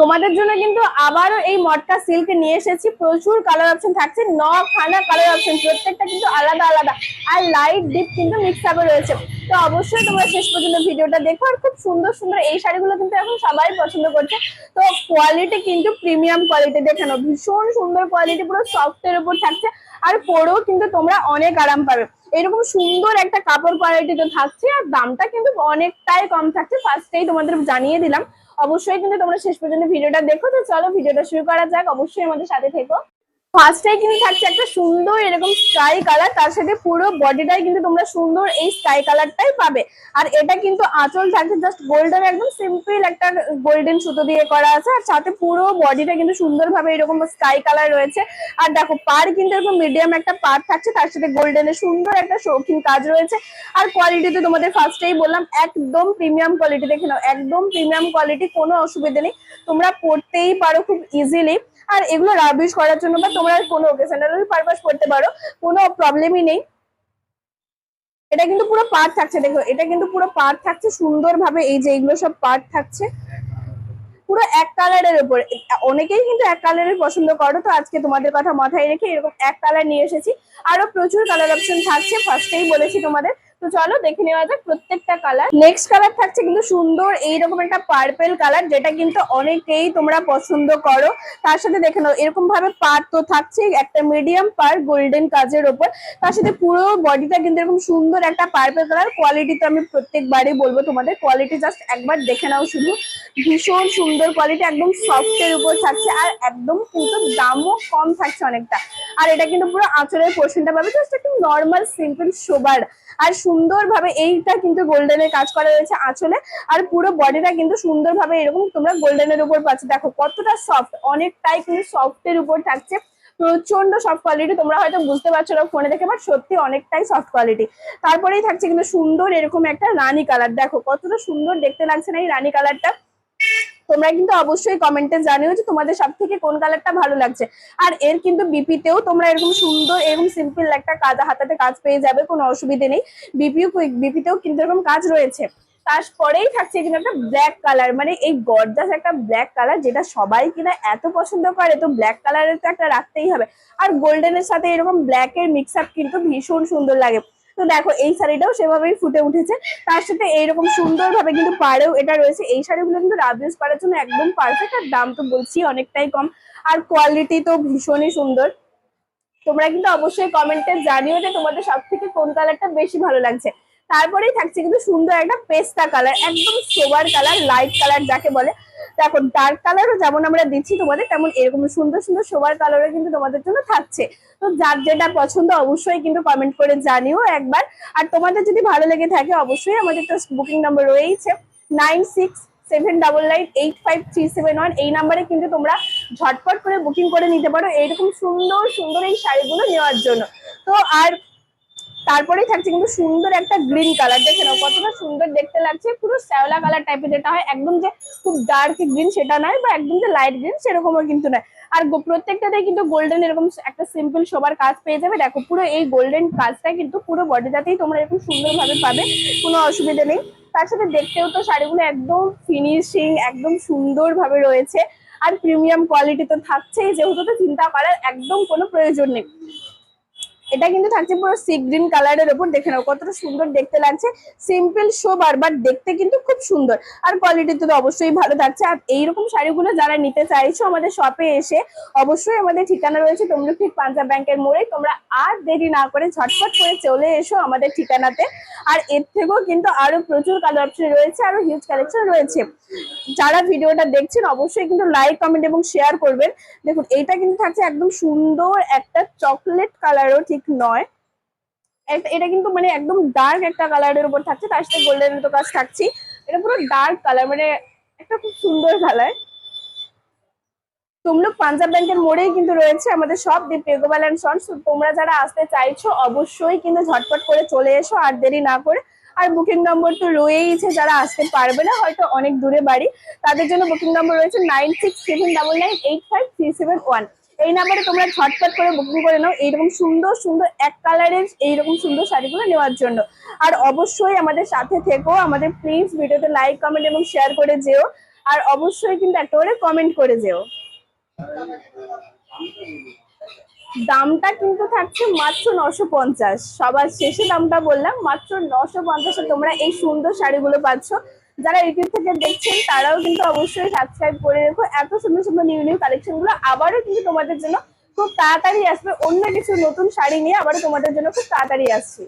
তোমাদের জন্য কিন্তু আবারও এই মটকা সিল্ক নিয়ে এসেছি। প্রচুর কালার অপশন থাকছে ন খানা কালার অপশন প্রত্যেকটা কিন্তু আলাদা আলাদা। আর লাইট ডিপ কিন্তু মিক্স আপে রয়েছে। তো অবশ্যই তোমরা শেষ পর্যন্ত ভিডিওটা দেখো, আর খুব সুন্দর সুন্দর এই শাড়িগুলো কিন্তু এখন সবাই পছন্দ করছে। তো কোয়ালিটি কিন্তু প্রিমিয়াম কোয়ালিটি দেখে নাও, ভীষণ সুন্দর কোয়ালিটি পুরো সফটের উপর থাকছে। আর পরেও কিন্তু তোমরা অনেক আরাম পাবে। এরকম সুন্দর একটা কাপড় কোয়ালিটি তো থাকছে, আর দামটা কিন্তু অনেকটাই কম থাকছে। ফার্স্টেই তোমাদের জানিয়ে দিলাম। অবশ্যই কিন্তু তোমরা শেষ পর্যন্ত ভিডিওটা দেখো, তো চলো ভিডিওটা শুরু করা যাক। অবশ্যই আমাদের সাথে থেকো। ফার্স্টটাই কিন্তু থাকছে একটা সুন্দর এরকম স্কাই কালার তার সাথে পুরো বডিটাই কিন্তু তোমরা সুন্দর এই স্কাই কালারটাই পাবে। আর এটা কিন্তু আঁচল থাকছে জাস্ট গোল্ডেন একদম সিম্পল একটা গোল্ডেন সুতো দিয়ে করা আছে। আর সাথে পুরো বডিটা কিন্তু সুন্দরভাবে এরকম স্কাই কালার রয়েছে। আর দেখো পার কিন্তু এরকম মিডিয়াম একটা পার থাকছে, তার সাথে গোল্ডেনের সুন্দর একটা শৌখিন কাজ রয়েছে। আর কোয়ালিটি তো তোমাদের ফার্স্টেই বললাম, একদম প্রিমিয়াম কোয়ালিটি দেখে নাও। একদম প্রিমিয়াম কোয়ালিটি কোনো অসুবিধা নেই। তোমরা পড়তেই পারো খুব ইজিলি আর এগুলো রাবিশ করার জন্য বা তোমরা কোনো ওকেশনাল পারপাস করতে পারো, কোনো প্রবলেমই নেই। এটা কিন্তু পুরো পার্ট থাকছে, দেখো, এটা কিন্তু পুরো পার্ট থাকছে, সুন্দরভাবে এই যে এগুলো সব পার্ট থাকছে। পুরো এক কালারের উপর। অনেকেই কিন্তু এক কালারের পছন্দ করো, তো আজকে তোমাদের কথা মাথায় রেখে এরকম এক কালার নিয়ে এসেছি। আরও প্রচুর কালার অপশন থাকছে ফার্স্টেই বলেছি তোমাদের। তো চলো দেখে নেওয়া যাক প্রত্যেকটা কালার নেক্সট কালার থাকছে কিন্তু সুন্দর এইরকম একটা পার্পেল কালার যেটা কিন্তু অনেকেই তোমরা পছন্দ করো। তার সাথে দেখে নাও এরকম ভাবে পার তো থাকছে একটা মিডিয়াম পার গোল্ডেন কাজের ওপর। তার সাথে পুরো বডিটা কিন্তু এরকম সুন্দর একটা পার্পেল কালার কোয়ালিটি তো আমি প্রত্যেকবারই বলব তোমাদের। কোয়ালিটি জাস্ট একবার দেখে নাও শুধু। ভীষণ সুন্দর কোয়ালিটি একদম সফটের উপর থাকছে, আর একদম কিন্তু দামও কম থাকছে অনেকটা। আর এটা কিন্তু পুরো আঁচলের পোর্শনটা পাবে জাস্ট একটু নর্মাল সিম্পল সোবার আর সুন্দরভাবে এইটা কিন্তু গোল্ডেনের কাজ করা রয়েছে আঁচলে। আর পুরো বডিটা কিন্তু সুন্দরভাবে এরকম তোমরা গোল্ডেনের উপর পাচ্ছ। দেখো কতটা সফট অনেকটাই কিন্তু সফটের উপর থাকছে। প্রচণ্ড সফট কোয়ালিটি তোমরা হয়তো বুঝতে পারছ না ফোনে দেখে বাট সত্যি অনেকটাই সফট কোয়ালিটি তারপরেই থাকছে কিন্তু সুন্দর এরকম একটা রানী কালার দেখো কতটা সুন্দর দেখতে লাগছে না এই রানী কালারটা তোমরা কিন্তু অবশ্যই কমেন্টে জানিও যে তোমাদের সব থেকে কোন কালারটা ভালো লাগছে। আর এর কিন্তু বিপিতেও তোমরা এরকম সুন্দর, এরকম সিম্পল একটা কাজ, হাতাতে কাজ পেয়ে যাবে, কোনো অসুবিধে নেই। বিপিও বিপিতেও কিন্তু এরকম কাজ রয়েছে। তারপরেই থাকছে কিন্তু একটা ব্ল্যাক কালার মানে এই গর্জাস একটা ব্ল্যাক কালার যেটা সবাই কিনা এত পছন্দ করে, তো ব্ল্যাক কালারের তো একটা রাখতেই হবে। আর গোল্ডেনের সাথে এরকম ব্ল্যাক এর মিক্স আপ কিন্তু ভীষণ সুন্দর লাগে। তো দেখো, এই শাড়িটাও সেভাবেই ফুটে উঠেছে। তার সাথে এইরকম সুন্দর ভাবে কিন্তু পাড়েও এটা রয়েছে। এই শাড়িগুলো কিন্তু রাব ইউজ করার জন্য একদম পারফেক্ট আর দাম তো বলছি অনেকটাই কম। আর কোয়ালিটি তো ভীষণই সুন্দর। তোমরা কিন্তু অবশ্যই কমেন্টে জানিও যে তোমাদের সব থেকে কোন কালারটা বেশি ভালো লাগছে। তারপরেই থাকছে কিন্তু সুন্দর একটা পেস্তা কালার একদম সোবার কালার লাইট কালার যাকে বলে। দেখো ডার্ক কালারও যেমন আমরা দিচ্ছি তোমাদের, তেমন এরকম সুন্দর সুন্দর সবার কালারও কিন্তু তোমাদের জন্য থাকছে। তো যার যেটা পছন্দ অবশ্যই কিন্তু কমেন্ট করে জানিও একবার। আর তোমাদের যদি ভালো লেগে থাকে অবশ্যই আমাদের তো বুকিং নাম্বার রয়েছে nine six seven double nine eight five three seven one এই নাম্বারে কিন্তু তোমরা ঝটপট করে বুকিং করে নিতে পারো। এইরকম সুন্দর সুন্দর এই শাড়িগুলো নেওয়ার জন্য। তো আর তারপরেই থাকছে কিন্তু সুন্দর একটা গ্রিন কালার দেখে নাও কতটা সুন্দর দেখতে লাগছে। পুরো শ্যাওলা কালার টাইপের যেটা হয়, একদম যে খুব ডার্ক গ্রিন সেটা নয় বা একদম যে লাইট গ্রিন সেরকমও কিন্তু নয়। আর প্রত্যেকটাতেই কিন্তু গোল্ডেন এরকম একটা সিম্পল সবার কাজ পেয়ে যাবে। দেখো, পুরো এই গোল্ডেন কাজটা কিন্তু পুরো বডিটাতেই তোমরা এরকম সুন্দরভাবে পাবে, কোনো অসুবিধা নেই। তার সাথে দেখতেও তো শাড়িগুলো একদম ফিনিশিং একদম সুন্দরভাবে রয়েছে। আর প্রিমিয়াম কোয়ালিটি তো থাকছেই, যেহেতু তো চিন্তা করার একদম কোনো প্রয়োজন নেই। এটা কিন্তু থাকছে পুরো সি গ্রিন কালারের ওপর, দেখে নাও কতটা সুন্দর দেখতে লাগছে। সিম্পল সোবার বাট দেখতে কিন্তু খুব সুন্দর। আর কোয়ালিটি তো অবশ্যই ভালো থাকছে। আর এইরকম শাড়িগুলো যারা নিতে চাইছো আমাদের শপে এসে, অবশ্যই আমাদের ঠিকানা রয়েছে তোমরা ঠিক পাঞ্জাব ব্যাংকের মোড়ে। তোমরা আর দেরি না করে ঝটপট করে চলে এসো আমাদের ঠিকানাতে। আর এর থেকেও কিন্তু আরও প্রচুর কালার অপশন রয়েছে, আরও হিউজ কালেকশন রয়েছে। যারা ভিডিওটা দেখছেন, অবশ্যই কিন্তু লাইক কমেন্ট এবং শেয়ার করবেন। দেখুন, এইটা কিন্তু থাকছে একদম সুন্দর একটা চকলেট কালারও ঠিক নয়। এটা- কিন্তু মানে একদম ডার্ক একটা কালারের উপর থাকছে, তার সাথে গোল্ডেন তো কাজ থাকছি। এটা পুরো ডার্ক কালার মানে একটা খুব সুন্দর কালার তমলুক পাঞ্জাব ব্যাংকের মোড়েই কিন্তু রয়েছে আমাদের সব দীপ পেগোবাল অ্যান্ড তোমরা যারা আসতে চাইছো, অবশ্যই কিন্তু ঝটপট করে চলে এসো, আর দেরি না করে। আর বুকিং নম্বর তো রয়েইছে, যারা আসতে পারবে না, হয়তো অনেক দূরে বাড়ি। তাদের জন্য বুকিং নম্বর রয়েছে nine six seven double nine eight five three seven one এই নাম্বারে তোমরা ঝটপট করে বুকিং করে নাও। এইরকম সুন্দর সুন্দর এক কালারের এইরকম সুন্দর শাড়িগুলো নেওয়ার জন্য। আর অবশ্যই আমাদের সাথে থেকো। আমাদের প্লিজ ভিডিওতে লাইক কমেন্ট এবং শেয়ার করে যেও। আর অবশ্যই কিন্তু একটা করে কমেন্ট করে যেও। দামটা কিন্তু থাকছে মাত্র নশো পঞ্চাশ। সবার শেষে দামটা বললাম, মাত্র নশো পঞ্চাশে তোমরা এই সুন্দর শাড়িগুলো পাচ্ছ। যারা ইউটিউব থেকে দেখছেন, তারাও কিন্তু অবশ্যই সাবস্ক্রাইব করে রেখো। এত সুন্দর সুন্দর নিউ নিউ কালেকশনগুলো আবারও কিন্তু তোমাদের জন্য খুব তাড়াতাড়ি আসবে। অন্য কিছু নতুন শাড়ি নিয়ে আবারও তোমাদের জন্য খুব তাড়াতাড়ি আসছি।